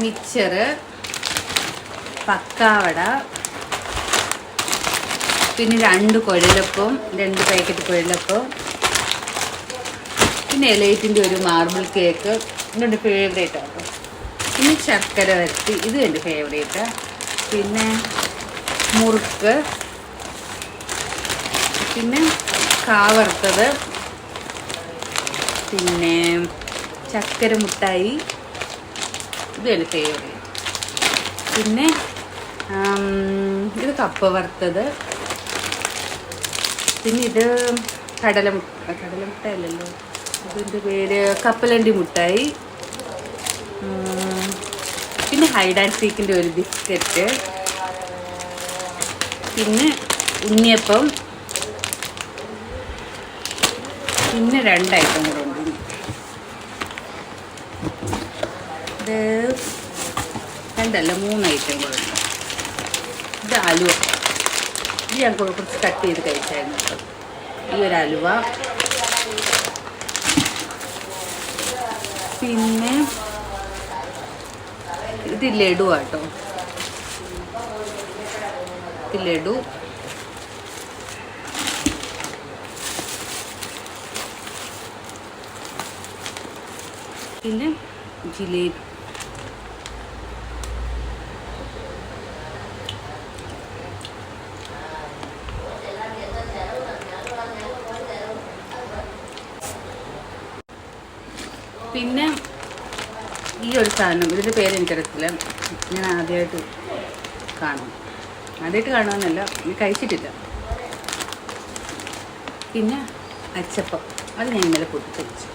മിച്ചറ് പക്കാവട പിന്നെ രണ്ട് കുഴലപ്പം രണ്ട് പാക്കറ്റ് കുഴലപ്പം പിന്നെ എലൈറ്റിന്റെ ഒരു മാർബിൾ കേക്ക് ഇതെന്റെ ഫേവറേറ്റ് ആട്ടോ. പിന്നെ ശർക്കര വരട്ടി ഇത് എന്റെ ഫേവറേറ്റ് പിന്നെ മുറുക്ക് പിന്നെ കാവറുത്തത് പിന്നെ ചക്കര മുട്ടായി ഇത് എന്റെ ഫേവറേറ്റ് പിന്നെ ഇത് കപ്പ വറുത്തത്. പിന്നെ ഇത് കടല മുട്ട കടല അല്ലല്ലോ. ഇതിന്റെ പേര് കപ്പലണ്ടി മുട്ടായി. പിന്നെ ഹൈഡ് ആൻഡ് സീക്കിന്റെ ഒരു ബിസ്ക്കറ്റ് പിന്നെ ഉണ്ണിയപ്പം. പിന്നെ രണ്ട് ഐറ്റം കൂടെ ഇത് രണ്ടല്ല മൂന്ന് ഐറ്റം കൊടുക്കും ഇത് അലുവ. ഇത് ഞാൻ കുറച്ച് കട്ട് ചെയ്ത് കഴിച്ചായിരുന്നു. ഈ ഒരു അലുവ. പിന്നെ ഇത് ലഡു ആട്ടോ. ഇത് ലഡു. പിന്നെ ജിലേബി. പിന്നെ ഈ ഒരു സാധനം ഇതിന്റെ പേര് എനിക്കറിയത്തില്ല ഞാൻ ആദ്യമായിട്ട് കാണും. ആദ്യമായിട്ട് കാണുമെന്നല്ല ഞാൻ കഴിച്ചിട്ടില്ല. പിന്നെ അച്ചപ്പം അത് ഞാൻ ഇന്നലെ പൊട്ടിച്ചു